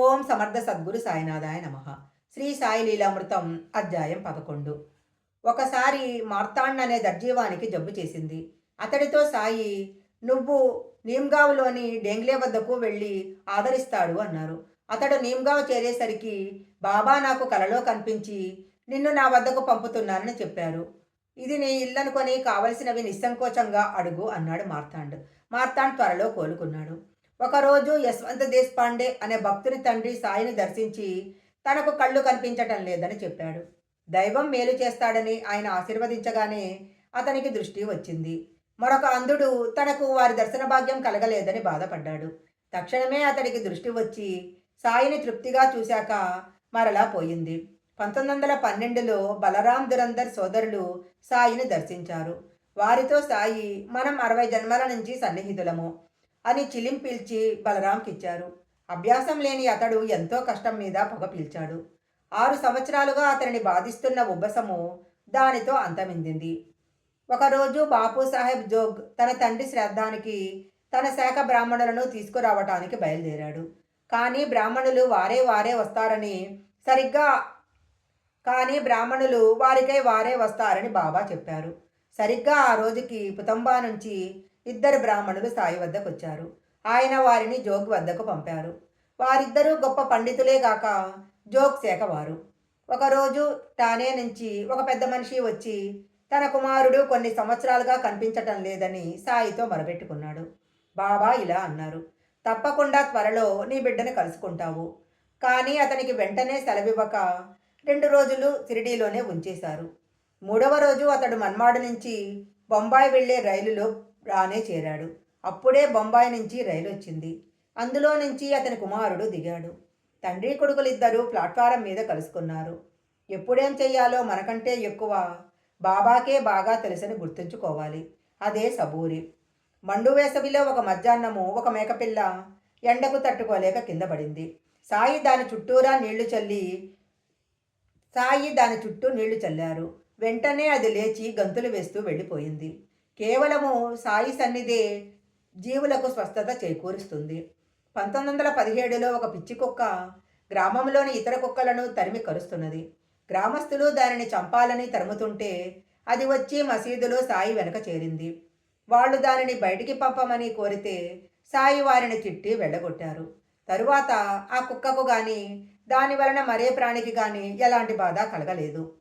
ఓం సమర్థ సద్గురు సాయినాథాయ నమ. శ్రీ సాయి లీలామృతం అధ్యాయం పదకొండు. ఒకసారి మార్తాండ్ అనే దర్జీవానికి జబ్బు చేసింది. అతడితో సాయి నువ్వు నీమ్గావ్లోని డెంగ్లే వద్దకు వెళ్ళి ఆదరిస్తాడు అన్నారు. అతడు నీమ్గావ్ చేరేసరికి బాబా నాకు కలలో కనిపించి నిన్ను నా వద్దకు పంపుతున్నానని చెప్పారు. ఇది నీ ఇల్లనుకొని కావలసినవి నిస్సంకోచంగా అడుగు అన్నాడు మార్తాండ్. మార్తాండ్ త్వరలో కోలుకున్నాడు. ఒకరోజు యశ్వంత్ దేశపాండే అనే భక్తుని తండ్రి సాయిని దర్శించి తనకు కళ్ళు కనిపించటం లేదని చెప్పాడు. దైవం మేలు చేస్తాడని ఆయన ఆశీర్వదించగానే అతనికి దృష్టి వచ్చింది. మరొక అంధుడు తనకు వారి దర్శన భాగ్యం కలగలేదని బాధపడ్డాడు. తక్షణమే అతడికి దృష్టి వచ్చి సాయిని తృప్తిగా చూశాక మరలా పోయింది. పంతొమ్మిది వందల పన్నెండులో బలరాం దురందర్ సోదరులు సాయిని దర్శించారు. వారితో సాయి మనం అరవై జన్మల నుంచి సన్నిహితులము. అని చిలిం పీల్చి బలరాంకిచ్చారు. అభ్యాసం లేని అతడు ఎంతో కష్టం మీద పొగ పీల్చాడు. ఆరు సంవత్సరాలుగా అతనిని బాధిస్తున్న ఉబ్బసము దానితో అంతమిందింది. ఒకరోజు బాపు సాహెబ్ జోగ్ తన తండ్రి శ్రాద్ధానికి తన శాఖ బ్రాహ్మణులను తీసుకురావటానికి బయలుదేరాడు. కానీ బ్రాహ్మణులు వారే వారే వస్తారని సరిగ్గా కానీ బ్రాహ్మణులు వారికై వారే వస్తారని బాబా చెప్పారు. సరిగ్గా ఆ రోజుకి పుతంబా నుంచి ఇద్దరు బ్రాహ్మణులు సాయి వద్దకు వచ్చారు. ఆయన వారిని జోగ్ వద్దకు పంపారు. వారిద్దరూ గొప్ప పండితులే గాక జోగ్ శాఖవారు ఒకరోజు తానే నుంచి ఒక పెద్ద మనిషి వచ్చి తన కుమారుడు కొన్ని సంవత్సరాలుగా కనిపించటం లేదని సాయితో మొరబెట్టుకున్నాడు బాబా ఇలా అన్నారు తప్పకుండా త్వరలో నీ బిడ్డను కలుసుకుంటావు. కానీ అతనికి వెంటనే సెలవివ్వక రెండు రోజులు షిరిడీలోనే ఉంచేశారు. మూడవ రోజు అతడు మన్మాడు నుంచి బొంబాయి వెళ్ళే రైలులో రానే చేరాడు. అప్పుడే బొంబాయి నుంచి రైలు వచ్చింది. అందులో నుంచి అతని కుమారుడు దిగాడు. తండ్రి కొడుకులిద్దరూ ప్లాట్ఫారం మీద కలుసుకున్నారు. ఎప్పుడేం చెయ్యాలో మనకంటే ఎక్కువ బాబాకే బాగా తెలుసని గుర్తుంచుకోవాలి. అదే సబూరి. మండు వేసవిలో ఒక మధ్యాహ్నము ఒక మేకపిల్ల ఎండకు తట్టుకోలేక కింద పడింది. సాయి దాని చుట్టూరా నీళ్ళు చల్లి సాయి దాని చుట్టూ నీళ్ళు చల్లారు. వెంటనే అది లేచి గంతులు వేస్తూ వెళ్ళిపోయింది. కేవలము సాయి సన్నిధే జీవులకు స్వస్థత చేకూరుస్తుంది. పంతొమ్మిది వందల పదిహేడులో ఒక పిచ్చి కుక్క గ్రామంలోని ఇతర కుక్కలను తరిమి కరుస్తున్నది. గ్రామస్తులు దానిని చంపాలని తరుముతుంటే అది వచ్చి మసీదులో సాయి వెనక చేరింది. వాళ్ళు దానిని బయటికి పంపమని కోరితే సాయి వారిని చిట్టి వెళ్ళగొట్టారు. తరువాత ఆ కుక్కకు కానీ దాని వలన మరే ప్రాణికి కానీ ఎలాంటి బాధ కలగలేదు.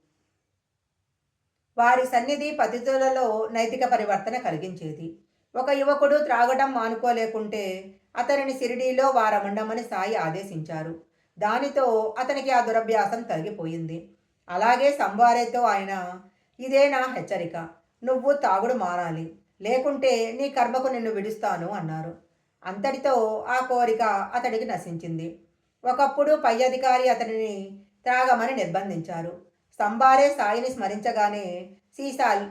వారి సన్నిధి పతితులలో నైతిక పరివర్తన కలిగించేది. ఒక యువకుడు త్రాగటం మానుకోలేకుంటే అతనిని సిరిడీలో వారమండమని సాయి ఆదేశించారు. దానితో అతనికి ఆ దురభ్యాసం తగ్గిపోయింది అలాగే సంవారేతో ఆయన ఇదే నా హెచ్చరిక. నువ్వు తాగుడు మారాలి. లేకుంటే నీ కర్మకు నిన్ను విడుస్తాను అన్నారు. అంతటితో ఆ కోరిక అతడికి నశించింది. ఒకప్పుడు పై అధికారి అతనిని త్రాగమని నిర్బంధించారు. సంబారే సాయిని స్మరించగానే సీసాల్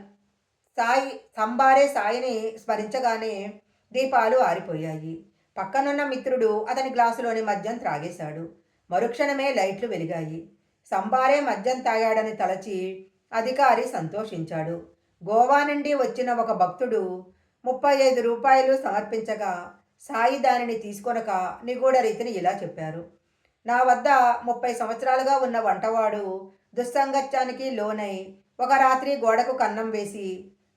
సాయి సంబారే సాయిని స్మరించగానే దీపాలు ఆరిపోయాయి. పక్కనున్న మిత్రుడు అతని గ్లాసులోని మద్యం త్రాగేశాడు. మరుక్షణమే లైట్లు వెలిగాయి. సంబారే మద్యం తాగాడని తలచి అధికారి సంతోషించాడు. గోవా నుండి వచ్చిన ఒక భక్తుడు ముప్పై ఐదు రూపాయలు సమర్పించగా సాయి దానిని తీసుకొనక నిగూఢ రీతిని ఇలా చెప్పారు. నా వద్ద ముప్పై సంవత్సరాలుగా ఉన్న వంటవాడు దుస్సంగత్యానికి లోనై ఒక రాత్రి గోడకు కన్నం వేసి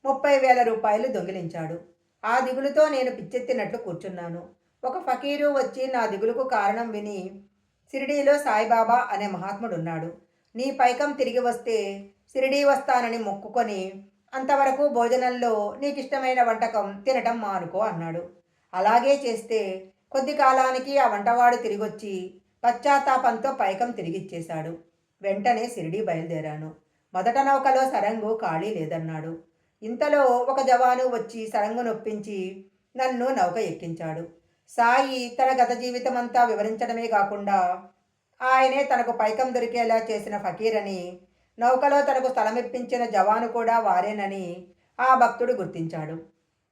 ముప్పై వేల రూపాయలు దొంగిలించాడు. ఆ దిగులుతో నేను పిచ్చెత్తినట్లు కూర్చున్నాను. ఒక ఫకీరు వచ్చి నా దిగులుకు కారణం విని షిరిడీలో సాయిబాబా అనే మహాత్ముడున్నాడు. నీ పైకం తిరిగి వస్తే షిరిడీ వస్తానని మొక్కుకొని అంతవరకు భోజనంలో నీకిష్టమైన వంటకం తినటం మానుకో అన్నాడు. అలాగే చేస్తే కొద్ది కాలానికి ఆ వంటవాడు తిరిగొచ్చి పశ్చాత్తాపంతో పైకం తిరిగిచ్చేశాడు. వెంటనే సిరిడి బయలుదేరాను. మొదట నౌకలో సరంగు ఖాళీ లేదన్నాడు. ఇంతలో ఒక జవాను వచ్చి సరంగు నొప్పించి నన్ను నౌక ఎక్కించాడు. సాయి తన గత జీవితం అంతా వివరించడమే కాకుండా ఆయనే తనకు పైకం దొరికేలా చేసిన ఫకీరని నౌకలో తనకు స్థలమిప్పించిన జవాను కూడా వారేనని ఆ భక్తుడు గుర్తించాడు.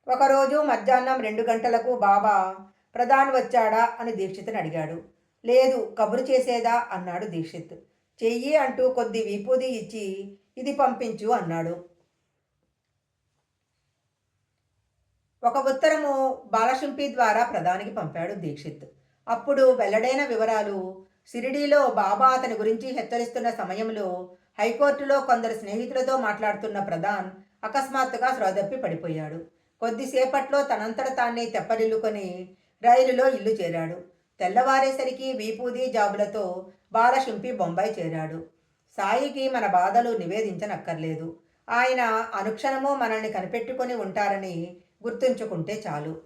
ఒకరోజు మధ్యాహ్నం రెండు గంటలకు బాబా ప్రధాన్ వచ్చాడా అని దీక్షిత్ని అడిగాడు. లేదు కబురు చేసేదా? అన్నాడు దీక్షిత్. చెయ్యి అంటూ కొద్ది విపూది ఇచ్చి ఇది పంపించు అన్నాడు. ఒక ఉత్తరము బాలశుంపి ద్వారా ప్రధానికి పంపాడు దీక్షిత్. అప్పుడు వెల్లడైన వివరాలు షిరిడీలో బాబా అతని గురించి హెచ్చరిస్తున్న సమయంలో హైకోర్టులో కొందరు స్నేహితులతో మాట్లాడుతున్న ప్రధాన్ అకస్మాత్తుగా శ్రోదప్పి పడిపోయాడు. కొద్దిసేపట్లో తనంతట తానే తెప్పరిల్లుకొని రైలులో ఇల్లు చేరాడు. తెల్లవారేసరికి వీపూది జాబులతో బాలశింపి బొంబాయి చేరాడు. సాయికి మన బాధలు నివేదించనక్కర్లేదు. ఆయన అనుక్షణము మనల్ని కనిపెట్టుకొని ఉంటారని గుర్తుంచుకుంటే చాలు.